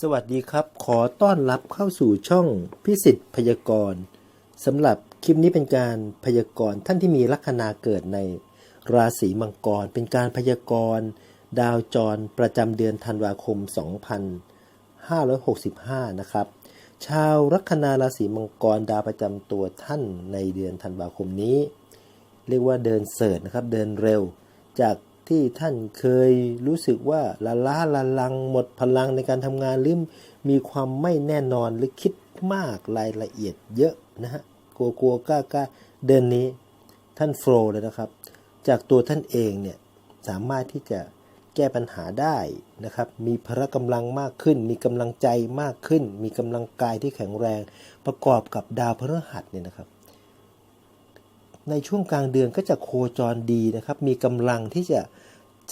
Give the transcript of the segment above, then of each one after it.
สวัสดีครับ ขอต้อนรับเข้าสู่ช่องพิสิทธิ์พยากรณ์สำหรับคลิปนี้เป็นการพยากรณ์ท่านที่มีลัคนาเกิดในราศีมังกร เป็นการพยากรณ์ดาวจรประจำเดือนธันวาคม 2565 นะครับ ชาวลัคนาราศีมังกรดาวประจำตัวท่านในเดือนธันวาคมนี้ เรียกว่าเดินเสิร์ชนะครับเดินเร็วจาก ที่ท่านเคยรู้สึกว่าละล้าละลังหมดพลังในการทำงานหรือมีความไม่แน่นอนหรือคิดมากรายละเอียดเยอะนะฮะกลัวกลัวกล้ากล้าเดินนี้ท่านโฟล์เลยนะครับ จากตัวท่านเองเนี่ยสามารถที่จะแก้ปัญหาได้นะครับ มีพละกำลังมากขึ้น มีกำลังใจมากขึ้น มีกำลังกายที่แข็งแรง ประกอบกับดาวพฤหัสเนี่ยนะครับ ในช่วงกลางเดือนก็จะโคจรดีนะครับ มีกำลังที่จะ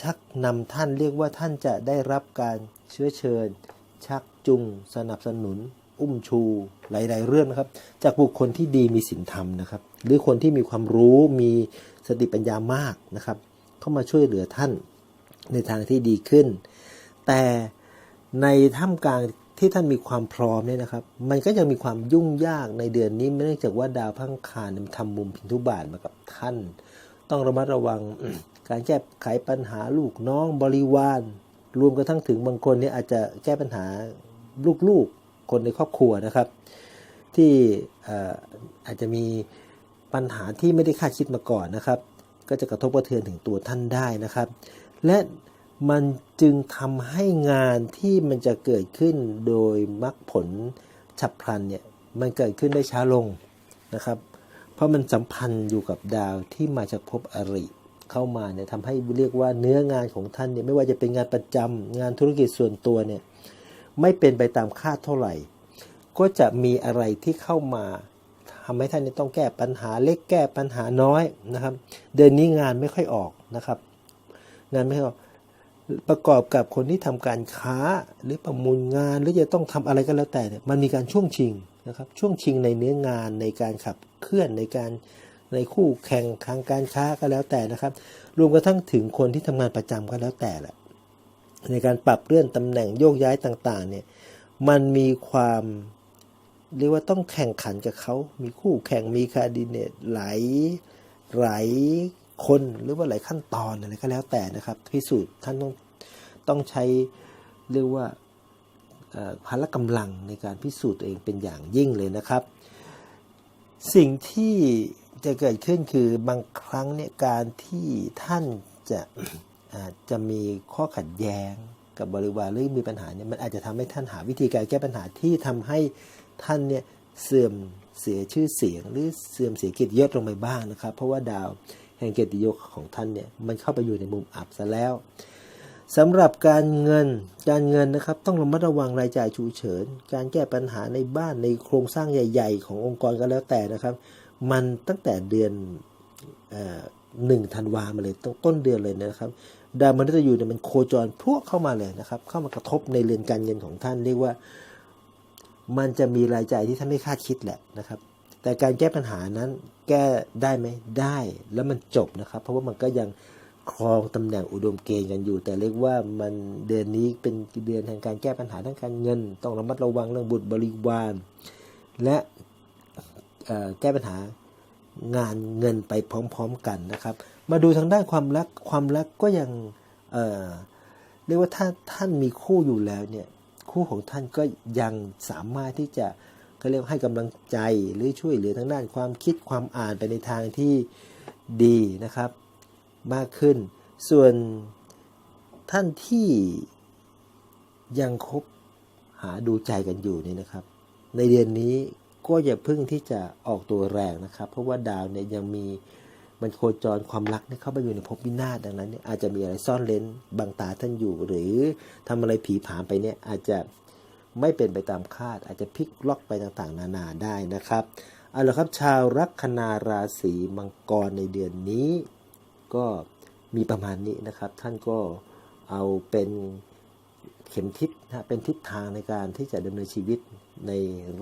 ชักนำท่านเรียกว่าท่านจะได้รับการเชื้อเชิญ ชักจูงสนับสนุน อุ้มชู หลาย ๆ เรื่องนะครับ จากบุคคลที่ดีมีศีลธรรมนะครับ หรือคนที่มีความรู้มีสติปัญญามากนะครับ เข้ามาช่วยเหลือท่านในทางที่ดีขึ้น แต่ในท่ามกลาง ที่ท่านมีความพร้อมเนี่ยนะครับ มันก็ยังมีความยุ่งยากในเดือนนี้เนื่องจากว่าดาวพังคารเนี่ยมันทำมุมพินทุบาทมากับท่าน ต้องระมัดระวังการแก้ไขปัญหาลูกน้องบริวาร รวมกระทั่งถึงบางคนเนี่ยอาจจะแก้ปัญหาลูกๆคนในครอบครัวนะครับ ที่อาจจะมีปัญหาที่ไม่ได้คาดคิดมาก่อนนะครับ ก็จะกระทบกระเทือนถึงตัวท่านได้นะครับ และ มันจึงทำให้งานที่มันจะเกิดขึ้นโดยมรรคผลฉับพลันเนี่ยมันเกิดขึ้นได้ช้าลงนะครับ เพราะมันสัมพันธ์อยู่กับดาวที่มาจากภพอริเข้ามาเนี่ยทำให้เรียกว่าเนื้องานของท่านเนี่ยไม่ว่าจะเป็นงานประจำงานธุรกิจส่วนตัวเนี่ยไม่เป็นไปตามคาดเท่าไหร่ ก็จะมีอะไรที่เข้ามาทำให้ท่านต้องแก้ปัญหาเล็กแก้ปัญหาน้อยนะครับ เดือนนี้งานไม่ค่อยออกนะครับ งานไม่ค่อยออก ประกอบกับคนที่ทำการค้าหรือประมูลงานหรือจะต้องทำอะไรก็แล้วแต่เนี่ยมันมีการช่วงชิงนะครับช่วงชิงในเนื้องานในการขับเคลื่อนในการในคู่แข่งทางการค้าก็แล้วแต่นะครับ รวมกระทั่งถึงคนที่ทำงานประจำก็แล้วแต่แหละในการปรับเลื่อนตำแหน่งโยกย้ายต่างๆเนี่ยมันมีความเรียกว่าต้องแข่งขันกับเขา มีคู่แข่งมีคาดิเนตหลายหลายคนหรือว่าหลายขั้นตอนอะไรก็แล้วแต่นะครับ พิสูจน์ท่านต้อง ต้องใช้เรียกว่าพละกำลังในการพิสูจน์ตัวเองเป็นอย่างยิ่งเลยนะครับ สิ่งที่จะเกิดขึ้นคือบางครั้งเนี่ยการที่ท่านจะอาจจะมีข้อขัดแย้งกับบริวารหรือมีปัญหาเนี่ยมันอาจจะทำให้ท่านหาวิธีการแก้ปัญหาที่ทำให้ท่านเนี่ยเสื่อมเสียชื่อเสียง หรือเสื่อมเสียเกียรติยศลงไปบ้างนะครับ เพราะว่าดาวแห่งเกียรติยศของท่านเนี่ยมันเข้าไปอยู่ในมุมอับซะแล้ว สำหรับการเงินการเงินนะครับต้องระมัดระวังรายจ่ายฉุกเฉิน การแก้ปัญหาในบ้านในโครงสร้างใหญ่ ๆ ขององค์กรก็แล้วแต่นะครับ มันตั้งแต่เดือนหนึ่งธันวามาเลยต้นต้นเดือนเลยนะครับ ดาวมฤตยูเนี่ยมันโคจรพวกเข้ามาเลยนะครับ เข้ามากระทบในเรือนการเงินของท่านเรียกว่า มันจะมีรายจ่ายที่ท่านไม่คาดคิดแหละนะครับ แต่การแก้ปัญหานั้นแก้ได้ไหมได้แล้วมันจบนะครับ เพราะว่ามันก็ยัง ครองตำแหน่งอุดมเกณฑ์กันอยู่ แต่เรียกว่ามันเดือนนี้เป็นเดือนแห่งการแก้ปัญหาทางการเงิน ต้องระมัดระวังเรื่องบุตรบริวาร และแก้ปัญหางานเงินไปพร้อมๆกันนะครับ มาดูทางด้านความรักความรักก็ยังเเรียกว่าถ้าท่านมีคู่อยู่แล้วเนี่ยคู่ของท่านก็ยังสามารถที่จะเขาเรียกให้กำลังใจหรือช่วยเหลือทางด้านความคิดความอ่านไปในทางที่ดีนะครับ มากขึ้น ส่วนท่านที่ยังคบหาดูใจกันอยู่นี่นะครับ ในเดือนนี้ก็อย่าพิ่งที่จะออกตัวแรงนะครับ เพราะว่าดาวเนี่ยยังมีมันโคจรความรักเนี่ยเข้าไปอยู่ในภพวินาศดังนั้นเนี่ยอาจจะมีอะไรซ่อนเร้นบังตาท่านอยู่ หรือทำอะไรผีผามไปเนี่ยอาจจะไม่เป็นไปตามคาด อาจจะพลิกล็อกไปต่างๆ นานาได้นะครับเอาละครับชาวลัคนาราศีมังกรในเดือนนี้ ก็มีประมาณนี้นะครับ ท่านก็เอาเป็นเข็มทิศนะเป็นทิศทางในการที่จะดำเนินชีวิตใน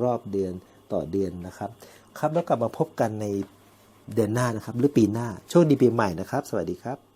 รอบเดือนต่อเดือนนะครับ ครับแล้วกลับมาพบกันในเดือนหน้านะครับ หรือปีหน้า โชคดีปีใหม่นะครับ สวัสดีครับ